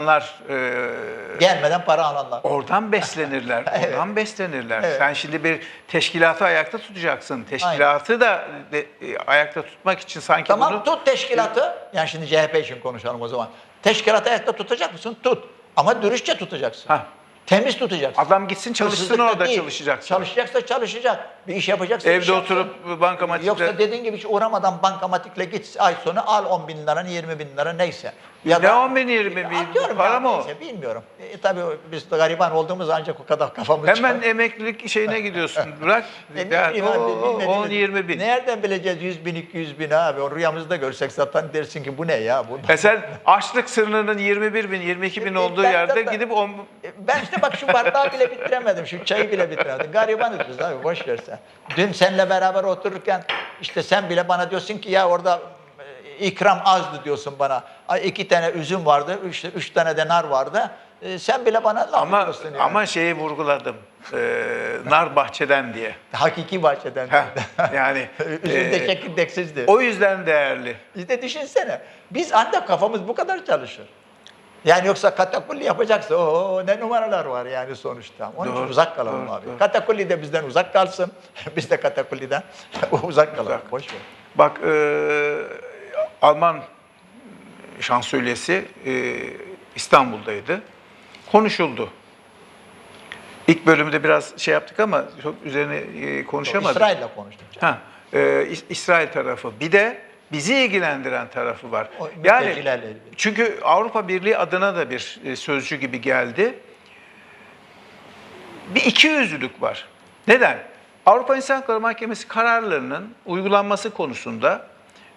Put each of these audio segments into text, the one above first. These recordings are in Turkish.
Onlar e, Gelmeden para alanlar. oradan beslenirler. Evet. Oradan beslenirler. Evet. Sen şimdi bir teşkilatı ayakta tutacaksın. Teşkilatı da de- e, ayakta tutmak için sanki Tamam bunu tut teşkilatı. Yani şimdi CHP için konuşalım o zaman. Teşkilatı ayakta tutacak mısın? Tut. Ama dürüstçe tutacaksın. Ha. Temiz tutacaksın. adam gitsin çalışsın Hırsızlık da orada değil. çalışacaksın. Çalışacaksa çalışacak. Bir iş yapacaksa iş Evde yapsın. oturup bankamatikte Yoksa dediğin gibi hiç uğramadan bankamatikle git ay sonu al 10 bin liranı 20 bin lira neyse. Ne 10 bin, 20 bin? Atıyorum Para ya, mı o? neyse, bilmiyorum. E, tabii biz de gariban olduğumuz ancak o kadar kafamız hemen çıkar. emeklilik şeyine gidiyorsun. Bırak. E, Yani bileyim abi, o- bilmediğimiz- 10 20 bin. Nereden bileceğiz 100 bin 200 bin abi? O rüyamızda görsek zaten dersin ki bu ne ya? Bu... E sen açlık sınırının 21 bin, 22 bin E, olduğu ben- yerde ben- gidip 10 E, Ben işte bak şu bardağı bile bitiremedim, şu çayı bile bitiremedim. Garibanız biz abi, boş ver sen. Dün seninle beraber otururken işte sen bile bana diyorsun ki ya orada e, ikram azdı diyorsun bana. Ay iki tane üzüm vardı, üç, üç tane de nar vardı. E, sen bile bana laf ama ediyorsun yani. ama şeyi vurguladım. Ee, nar bahçeden diye. Hakiki bahçeden. Heh, yani Üzüm de e, çekirdeksizdi. o yüzden değerli. İşte düşünsene. Biz ancak kafamız bu kadar çalışır. Yani yoksa katakulli yapacaksa o ne numaralar var yani sonuçta. Onun için Doğru, uzak kalalım doğru, abi. doğru. Katakulli de bizden uzak kalsın. Biz de katakulliden uzak kalalım. Uzak. Boş ver. Bak e, Alman şansölyesi e, İstanbul'daydı. Konuşuldu. İlk bölümde biraz şey yaptık ama çok üzerine e, konuşamadık. İsrail'le konuştuk. Ha, e, İs- İsrail tarafı. Bir de bizi ilgilendiren tarafı var. O Yani çünkü Avrupa Birliği adına da bir e, sözcü gibi geldi. Bir ikiyüzlülük var. Neden? Avrupa İnsan Hakları Mahkemesi kararlarının uygulanması konusunda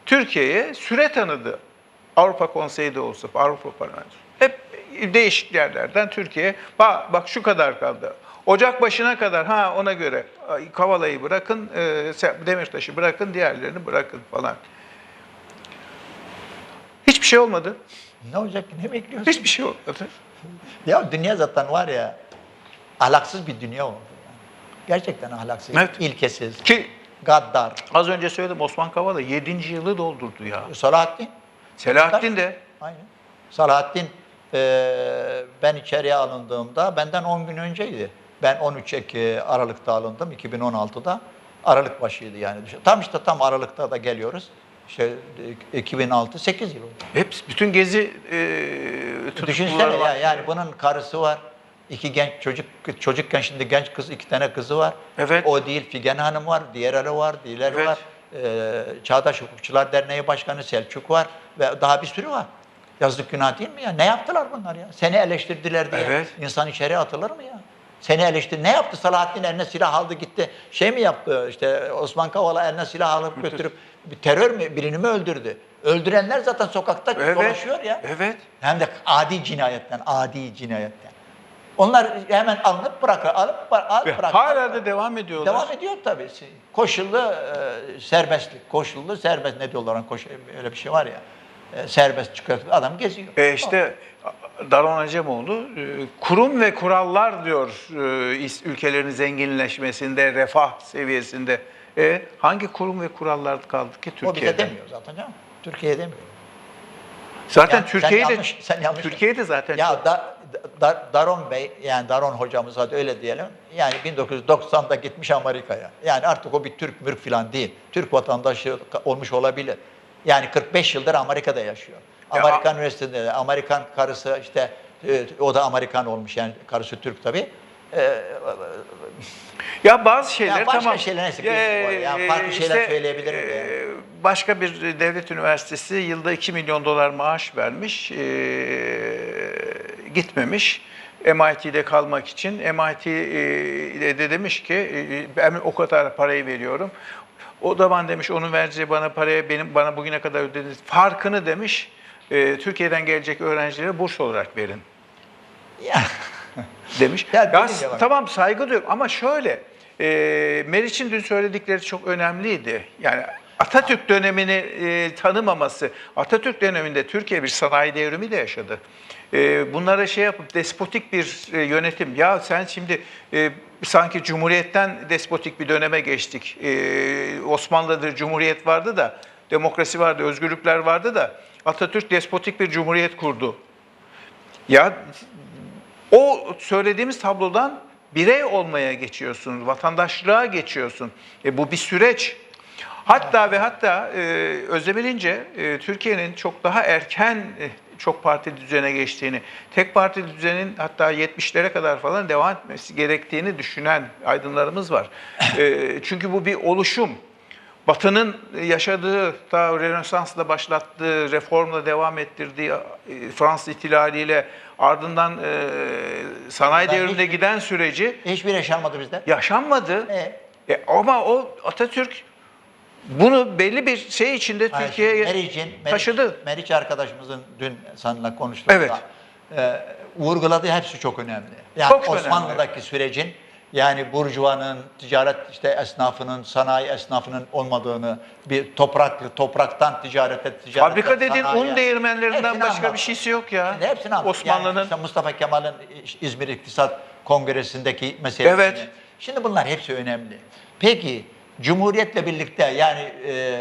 Türkiye'ye süre tanıdı. Avrupa Konseyi de olsa, Avrupa Parlamentosu. Hep değişik yerlerden Türkiye'ye bak, bak şu kadar kaldı. Ocak başına kadar ha ona göre ay, Kavala'yı bırakın, e, Demirtaş'ı bırakın, diğerlerini bırakın falan. Hiçbir şey olmadı. Ne olacak ki? Ne bekliyorsun? Hiçbir şey olmadı. Ya dünya zaten var ya ahlaksız bir dünya oldu. yani. Gerçekten ahlaksız, Evet. ilkesiz, Ki gaddar. az önce söyledim Osman Kavala 7. yılı doldurdu ya. Salahattin. Selahattin de Aynen. Salahattin eee, ben içeriye alındığımda benden 10 gün önceydi. Ben 13 Ek- Aralık'ta alındım 2016'da. Aralık başıydı yani. Tam işte tam Aralık'ta da geliyoruz. İşte e, 2006 8 yıl oldu. hep bütün gezi e, Düşünsene var. ya yani bunun karısı var. iki genç çocuk çocukken şimdi genç kız iki tane kızı var. Evet. O değil Figen Hanım var, diğerleri var, diğerleri Evet. var. Ee, Çağdaş Hukukçular Derneği Başkanı Selçuk var ve daha bir sürü var. Yazık günah değil mi ya? Ne yaptılar bunlar ya? Seni eleştirdiler diye Evet. insan içeri atılır mı ya? Seni eleştir. Ne yaptı Salahattin eline silah aldı gitti. Şey mi yaptı işte Osman Kavala eline silah alıp götürüp bir terör mü birini mi öldürdü? Öldürenler zaten sokakta Evet. dolaşıyor ya. Evet. Hem de adi cinayetten, adi cinayetten. Onlar hemen alınıp bırakır, alıp alıp Ve bırakır. hala da devam ediyorlar. Devam ediyor tabii. Koşullu e, serbestlik, koşullu serbest ne diyorlar koşu, öyle bir şey var ya. E, serbest çıkıyor, adam geziyor. E işte Daron Acemoğlu e, kurum ve kurallar diyor e, ülkelerin zenginleşmesinde, refah seviyesinde. E, hangi kurum ve kurallar kaldı ki o bize Türkiye'de? demiyor zaten canım. Türkiye demiyor. Zaten Yani sen Türkiye'de yanlış- sen yanlış- Türkiye'de zaten Ya çok- da, da- Daron Bey, yani Daron hocamız hadi öyle diyelim. Yani 1990'da gitmiş Amerika'ya. Yani artık o bir Türk mürk falan değil. Türk vatandaşı olmuş olabilir. Yani 45 yıldır Amerika'da yaşıyor. Ya- Amerikan Üniversitesi'nde, Amerikan karısı işte e, o da Amerikan olmuş yani karısı Türk tabii. E, Ya bazı şeyler başka tamam. şeyler neyse, Ya, bilmiyorum bu arada. Ya farklı şeyler söyleyebilirim e, Başka bir devlet üniversitesi yılda 2 milyon dolar maaş vermiş, e, gitmemiş. MIT'de kalmak için MIT e, de demiş ki e, ben o kadar parayı veriyorum. O zaman demiş onun vereceği bana paraya benim bana bugüne kadar ödediğiniz farkını demiş e, Türkiye'den gelecek öğrencilere burs olarak verin ya, demiş. Ya Ya, tamam saygı duyuyorum ama şöyle, e, Meriç'in dün söyledikleri çok önemliydi. Yani Atatürk dönemini e, tanımaması, Atatürk döneminde Türkiye bir sanayi devrimi de yaşadı. E, bunlara şey yapıp despotik bir e, yönetim, ya sen şimdi e, sanki Cumhuriyet'ten despotik bir döneme geçtik. E, Osmanlı'da Cumhuriyet vardı da, demokrasi vardı, özgürlükler vardı da Atatürk despotik bir cumhuriyet kurdu. Ya o söylediğimiz tablodan birey olmaya geçiyorsun, vatandaşlığa geçiyorsun. E, bu bir süreç. Hatta ve hatta e, Özdemir İnce, e, Türkiye'nin çok daha erken e, çok parti düzene geçtiğini, tek parti düzenin hatta 70'lere kadar falan devam etmesi gerektiğini düşünen aydınlarımız var. E, çünkü bu bir oluşum. Batı'nın yaşadığı, ta Rönesans'la başlattığı, reformla devam ettirdiği e, Fransız ihtilaliyle ardından e, sanayi Ben devrimine hiç- giden süreci Hiçbir yaşanmadı bizde. yaşanmadı. E, E, ama o Atatürk bunu belli bir şey içinde Hayır, Türkiye'ye Meriç'in, Meriç, taşıdı. Meriç arkadaşımızın dün seninle konuştuğumuzda Evet. e, vurguladığı hepsi çok önemli. Yani Çok Osmanlı'daki sürecin yani burjuvanın, ticaret işte esnafının, sanayi esnafının olmadığını, bir topraklı, topraktan ticarete, ticarete Fabrika dediğin sanayiye- un değirmenlerinden Hepsini başka bir anlattı. şeysi yok ya. Şimdi hepsini anlattı. Osmanlı'nın Yani işte Mustafa Kemal'in İzmir İktisat Kongresi'ndeki meselesini. Evet. Şimdi bunlar hepsi önemli. Peki Cumhuriyet'le birlikte yani e,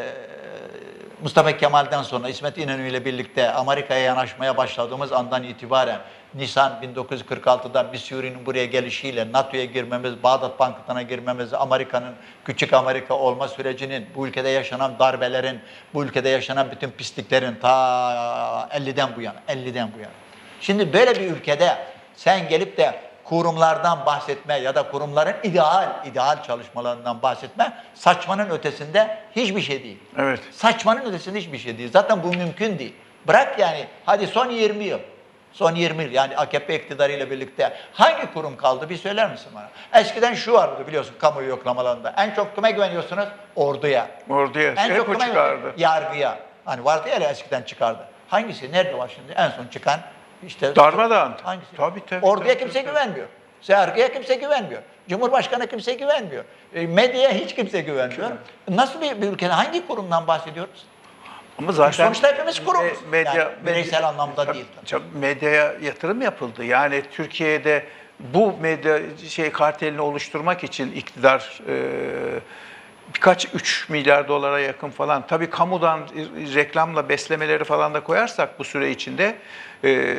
Mustafa Kemal'den sonra İsmet İnönü ile birlikte Amerika'ya yanaşmaya başladığımız andan itibaren Nisan 1946'da Missouri'nin buraya gelişiyle NATO'ya girmemiz, Bağdat Bankatı'na girmemiz, Amerika'nın küçük Amerika olma sürecinin, bu ülkede yaşanan darbelerin, bu ülkede yaşanan bütün pisliklerin ta 50'den bu yana, 50'den bu yana. Şimdi böyle bir ülkede sen gelip de kurumlardan bahsetme ya da kurumların ideal, ideal çalışmalarından bahsetme saçmanın ötesinde hiçbir şey değil. Evet. Saçmanın ötesinde hiçbir şey değil. Zaten bu mümkün değil. Bırak yani hadi son 20 yıl. Son 20 yıl yani AKP iktidarıyla birlikte hangi kurum kaldı bir söyler misin bana? Eskiden şu vardı biliyorsun kamuoyu yoklamalarında. En çok kime güveniyorsunuz? Orduya. orduya En hep çok kime çıkardı. Yargıya. Hani vardı ya eskiden çıkardı. Hangisi? Nerede var şimdi? En son çıkan işte Darmadağın. Hangisi? Tabii, tabii, Orduya tabii, kimse tabii. güvenmiyor. Yargıya kimse güvenmiyor. Cumhurbaşkanı kimse güvenmiyor. E, medyaya hiç kimse güvenmiyor. Nasıl bir, bir ülkede hangi kurumdan bahsediyoruz? Ama zaten Sonuçta hepimiz kurumuz. me- medya, Yani bireysel anlamda Tabii, değil. tabii medyaya yatırım yapıldı. Yani Türkiye'de bu medya şey kartelini oluşturmak için iktidar e, birkaç 3 milyar dolara yakın falan. Tabii kamudan reklamla beslemeleri falan da koyarsak bu süre içinde e,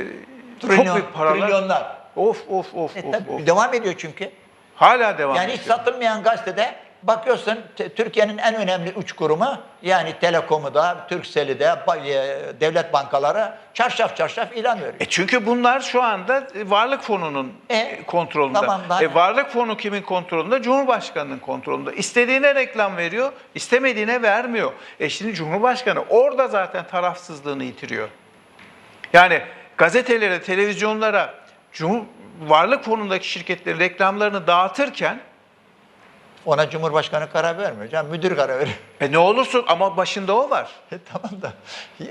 çok Trilyon, büyük paralar. trilyonlar. Of of of E, of, tabii, of. Devam ediyor çünkü. Hala devam Yani hiç ediyor. satılmayan gazetede bakıyorsun Türkiye'nin en önemli üç kurumu yani Telekom'u da, Turkcell'i de, e, devlet bankaları çarşaf çarşaf ilan veriyor. E çünkü bunlar şu anda Varlık Fonu'nun E, kontrolünde. tamam, daha e? Varlık Fonu kimin kontrolünde? Cumhurbaşkanının kontrolünde. İstediğine reklam veriyor, istemediğine vermiyor. E şimdi Cumhurbaşkanı orada zaten tarafsızlığını yitiriyor. Yani gazetelere, televizyonlara Cumhur Varlık Fonu'ndaki şirketlerin reklamlarını dağıtırken Ona Cumhurbaşkanı karar vermiyor. Canım, müdür karar veriyor. e ne olursun ama başında o var. E, tamam da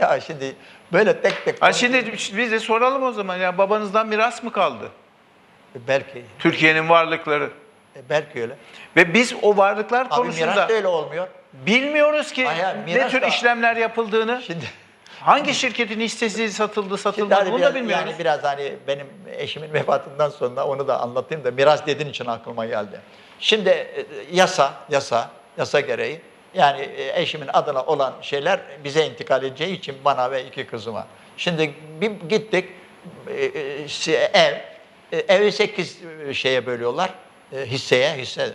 ya şimdi böyle tek tek Ha şimdi biz de soralım o zaman ya babanızdan miras mı kaldı? E, belki Türkiye'nin varlıkları. e, belki öyle. Ve biz o varlıklar Abi konusunda miras da öyle olmuyor. bilmiyoruz ki Hayır, ne tür da- işlemler yapıldığını. Şimdi Hangi şirketin hissesi satıldı, Şimdi satılmadı hani bunu biraz, da bilmiyoruz. yani biraz hani benim eşimin vefatından sonra onu da anlatayım da miras dediğin için aklıma geldi. Şimdi e, yasa, yasa, yasa gereği yani e, eşimin adına olan şeyler bize intikal edeceği için bana ve iki kızıma. Şimdi bir gittik e, e, ev, e, evi sekiz şeye bölüyorlar e, hisseye, hisse